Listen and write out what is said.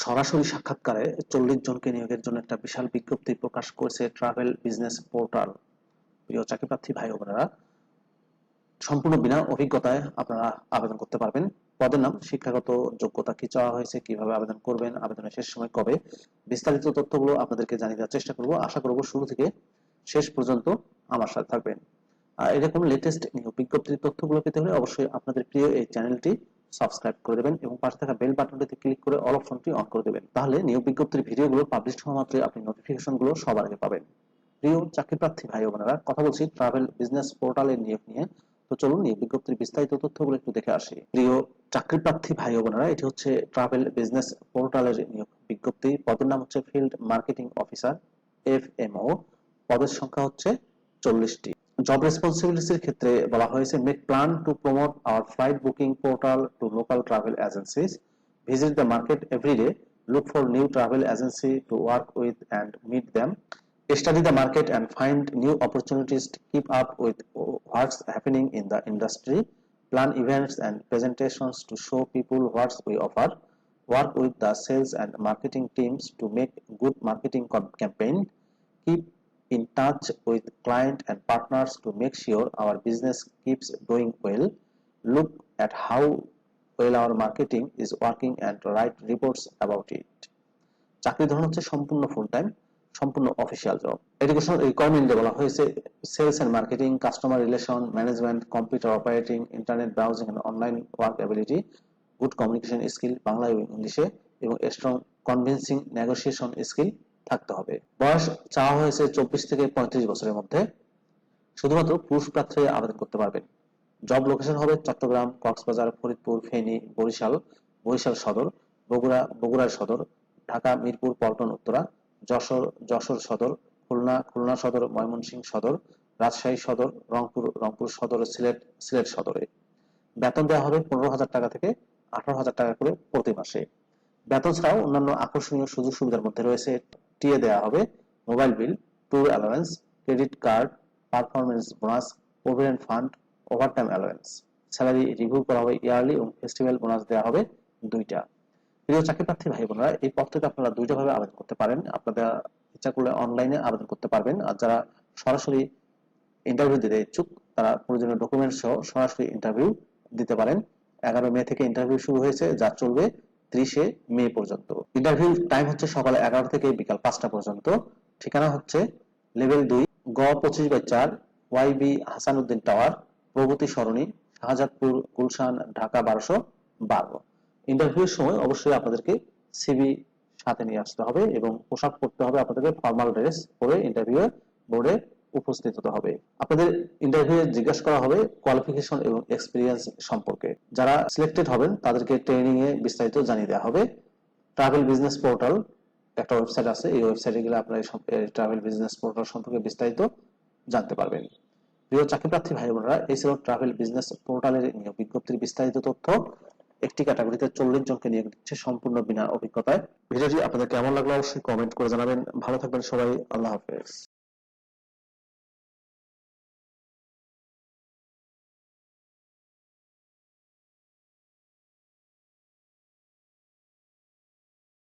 সরাসরি সাক্ষাৎকারে চল্লিশ জনকে নিয়োগের জন্য একটা বিশাল বিজ্ঞপ্তি প্রকাশ করেছে ট্রাভেল বিজনেস পোর্টাল। প্রিয় চাকরি প্রার্থী ভাই বোনেরা, সম্পূর্ণ বিনা অভিজ্ঞতায় আপনারা আবেদন করতে পারবেন। পদের নাম, শিক্ষাগত যোগ্যতা কি চাওয়া হয়েছে, কীভাবে আবেদন করবেন, আবেদনের শেষ সময় কবে, বিস্তারিত তথ্যগুলো আপনাদেরকে জানিয়ে দেওয়ার চেষ্টা করব। আশা করব শুরু থেকে শেষ পর্যন্ত আমার সাথে থাকবেন। এরকম লেটেস্ট নিয়োগ বিজ্ঞপ্তির তথ্যগুলো পেতে হলে অবশ্যই আপনাদের প্রিয় এই চ্যানেলটি সাবস্ক্রাইব করে দেবেন এবং পাশে থাকা বেল বাটনটিতে ক্লিক করে অল অপশনটি অন করে দেবেন। তাহলে নিয়োগ বিজ্ঞপ্তির ভিডিওগুলো পাবলিশ হওয়া মাত্রই আপনি নোটিফিকেশনগুলো সবার আগে পাবেন। প্রিয় চাকরি প্রার্থী ভাই বোনেরা কথা বলছি ট্রাভেল বিজনেস পোর্টালের নিয়োগ নিয়ে। তো চলুন নিয়োগ বিজ্ঞপ্তির বিস্তারিত তথ্যগুলো একটু দেখে আসি। প্রিয় চাকরি প্রার্থী ভাই বোনেরা এটি হচ্ছে ট্রাভেল বিজনেস পোর্টালের নিয়োগ বিজ্ঞপ্তি। পদের নাম হচ্ছে ফিল্ড মার্কেটিং অফিসার এফ পদের সংখ্যা হচ্ছে চল্লিশটি। জব রেসপন্সিবিলিটির ক্ষেত্রে বলা হয়েছে make plan to promote our flight booking portal to local travel agencies visit the market every look for new travel agency to work with and meet them study the market and find new opportunities to keep up with what's happening in the industry plan events and presentations to show people what we offer work with the sales and marketing teams to make good marketing campaign keep in touch with client and partners to make sure our business keeps going well. Look at how well our marketing is working and write reports about it. চাকরি ধরন হচ্ছে সম্পূর্ণ full time সম্পূর্ণ official job education এই রিকোয়ারমেন্টে বলা হয়েছে sales and marketing customer relation management computer operating internet browsing and online work ability good communication skill Bangla এবং ইংলিশে, এবং স্ট্রং কনভিন্সিং নেগোসিয়েশন স্কিল থাকতে হবে। বয়স চাওয়া হয়েছে চব্বিশ থেকে পঁয়ত্রিশ বছরের মধ্যে। শুধুমাত্র পুরুষ প্রার্থী আবেদন করতে পারবেন। জব লোকেশন হবে চট্টগ্রাম, কক্সবাজার, ফরিদপুর, ফেনী, বরিশাল বরিশাল সদর, বগুড়া, বগুড়ার সদর, ঢাকা, মিরপুর, পল্টন, উত্তরা, যশোর যশোর সদর, খুলনা খুলনা সদর, ময়মনসিংহ সদর, রাজশাহী সদর, রংপুর রংপুর সদর, সিলেট সিলেট সদরে। বেতন দেওয়া হবে পনেরো হাজার টাকা থেকে আঠারো হাজার টাকা করে প্রতি মাসে। বেতন ছাড়াও অন্যান্য আকর্ষণীয় সুযোগ সুবিধার মধ্যে রয়েছে টিএ দেওয়া হবে। Mobile bill, tour allowance, credit card performance bonus provident fund, overtime allowance. Salary review করা হবে ইয়ারলি এবং ফেস্টিভ্যাল বোনাস দেওয়া হবে দুইটা। প্রিয় চাকরি প্রার্থী ভাই বোনেরা এই থেকে আপনারা দুইটা ভাবে আবেদন করতে পারেন। আপনারা ইচ্ছা করলে অনলাইনে আবেদন করতে পারবেন। আর যারা সরাসরি ইন্টারভিউ দিতে ইচ্ছুক, তারা প্রয়োজনীয় ডকুমেন্ট সহ সরাসরি ইন্টারভিউ দিতে পারেন। এগারো মে থেকে ইন্টারভিউ শুরু হয়েছে, যা চলবে ত্রিশে মে পর্যন্ত। ইন্টারভিউ টাইম হচ্ছে সকাল এগারো থেকে বিকাল পাঁচটা পর্যন্ত। ঠিকানা হচ্ছে লেভেল দুই, গ পঁচিশ বাই চার ওয়াইবি হাসানুদ্দিন টাওয়ার প্রগতি সরণি, শাহজাদপুর, গুলশান, ঢাকা বারোশো বারো। ইন্টারভিউর সময় অবশ্যই আপনাদেরকে সিভি সাথে নিয়ে আসতে হবে এবং পোশাক পরতে হবে, আপনাদেরকে ফর্মাল ড্রেস পরে ইন্টারভিউ বোর্ডে উপস্থিত হতে হবে। আপনাদের ইন্টারভিউ জিজ্ঞাসা করা হবে কোয়ালিফিকেশন এবং এক্সপিরিয়েন্স সম্পর্কে। যারা সিলেক্টেড হবেন, তাদেরকে ট্রেনিং এ বিস্তারিত জানিয়ে দেওয়া হবে। ট্রাভেল বিজনেস পোর্টাল একটা ওয়েবসাইট আছে। এই ওয়েবসাইটে গেলে আপনারা ট্রাভেল বিজনেস পোর্টাল সম্পর্কে বিস্তারিত জানতে পারবেন। প্রিয় চাকরি প্রার্থী ভাই বোনেরা, এই ছিল ট্রাভেল বিজনেস পোর্টালের নিয়োগ বিজ্ঞপ্তির বিস্তারিত তথ্য। একটি ক্যাটাগরিতে চল্লিশ জনকে নিয়োগ দিচ্ছে সম্পূর্ণ বিনা অভিজ্ঞতায়। ভিডিওটি আপনাদের কেমন লাগল অবশ্যই কমেন্ট করে জানাবেন। ভালো থাকবেন সবাই। আল্লাহ হাফেজ।